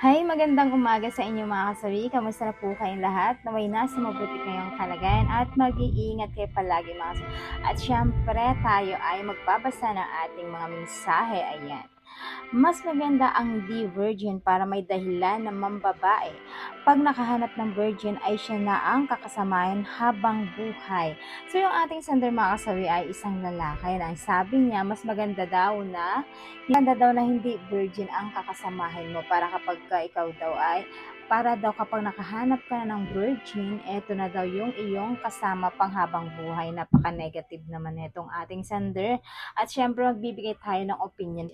Hi, magandang umaga sa inyo mga kasawi. Kamusta na po kayong lahat? Naway nasa mabuti kayong kalagayan at mag-iingat kayo palagi mga kasawi. At syempre, tayo ay magbabasa ng ating mga mensahe. Ayan. Mas maganda ang di virgin para may dahilan na mambabae. Pag nakahanap ng virgin ay siya na ang kakasamayan habang buhay. So yung ating sender mga kasawi ay isang lalaki na sabi niya mas maganda daw na maganda daw na hindi virgin ang kakasamahin mo para kapag ka ikaw daw ay para daw kapag nakahanap ka na ng virgin, eto na daw yung iyong kasama panghabang buhay. Napaka-negative naman itong ating sender. At syempre, magbibigay tayo ng opinion.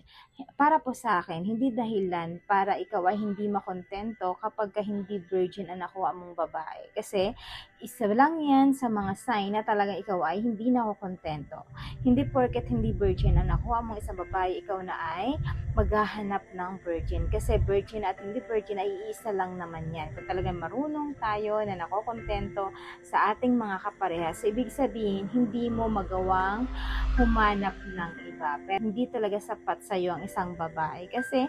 Para po sa akin, hindi dahilan para ikaw ay hindi makontento kapag ka hindi virgin ang nakuha mong babae. Kasi, isa lang yan sa mga sign na talaga ikaw ay hindi nakokontento. Hindi porket hindi virgin ang nakuha mong isang babae, ikaw na ay maghahanap ng virgin. Kasi virgin at hindi virgin ay iisa lang naman yan. Kung talagang marunong tayo na nakokontento sa ating mga kaparehas, so ibig sabihin, hindi mo magawang humanap ng iba. Pero hindi talaga sapat sa iyo ang isang babae. Kasi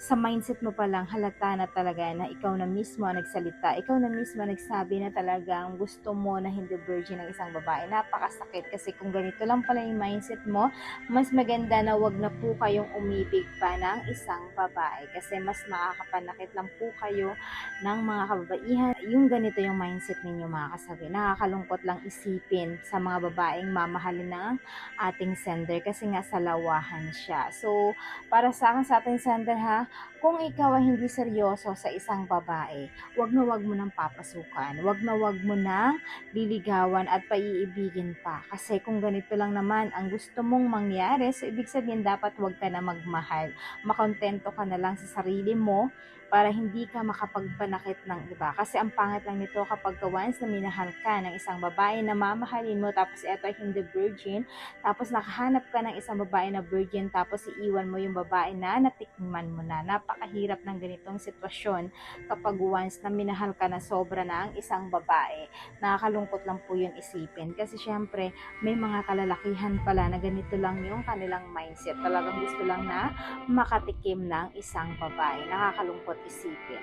sa mindset mo pa lang, halata na talaga na ikaw na mismo ang nagsalita. Ikaw na mismo ang nagsabi na talagang gusto mo na hindi virgin ang isang babae. Napakasakit kasi kung ganito lang pala yung mindset mo, mas maganda na wag na po kayong umibig pa ng isang babae kasi mas makakapanakit lang po kayo ng mga kababaihan. Yung ganito yung mindset ninyo mga kasabi. Nakakalungkot lang isipin sa mga babaeng mamahalin ng ating sender kasi nga salawahan siya. So, para sa akin sa ating sender ha, kung ikaw ay hindi seryoso sa isang babae, wag na wag mo nang papasukan. Wag na wag mo nang liligawan at paiibigin pa. Kasi kung ganito lang naman ang gusto mong mangyari, so ibig sabihin dapat wag ka na magmahal. Makontento ka na lang sa sarili mo para hindi ka makapagpanakit ng iba. Kasi ang pangit lang nito kapag ka once na minahal ka ng isang babae na mamahalin mo tapos eto ay hindi virgin, tapos nakahanap ka ng isang babae na virgin tapos iiwan mo yung babae na natikman mo na. Napakahirap ng ganitong sitwasyon kapag once na minahal ka na sobra na ang isang babae. Nakakalungkot lang po yun isipin. Kasi syempre, may mga kalalakihan pala na ganito lang yung kanilang mindset. Talagang gusto lang na makatikim ng isang babae. Nakakalungkot isipin.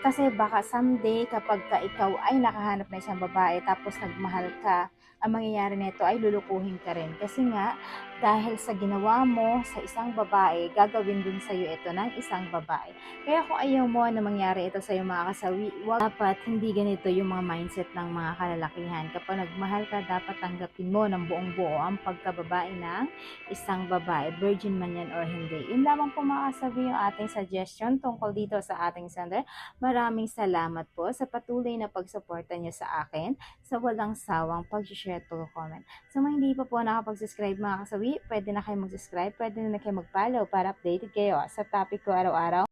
Kasi baka someday kapag ka ikaw ay nakahanap ng isang babae tapos nagmahal ka, ang mangyayari nito ay lulukuhin ka rin. Kasi nga, dahil sa ginawa mo sa isang babae, gagawin din sa iyo ito ng isang babae. Kaya kung ayaw mo na mangyari ito sa iyo mga kasawi, wag, dapat hindi ganito yung mga mindset ng mga kalalakihan. Kapag nagmahal ka, dapat tanggapin mo ng buong buo ang pagkababae ng isang babae, virgin man yan or hindi. Yun lamang po mga kasawi yung ating suggestion tungkol dito sa ating sender. Maraming salamat po sa patuloy na pagsuporta niyo sa akin sa walang sawang pag-share to comment. Sa mga hindi pa po nakapag-subscribe mga kasawi, pwede na kayo mag-subscribe, pwede na kayo mag-follow para updated kayo sa topic ko araw-araw.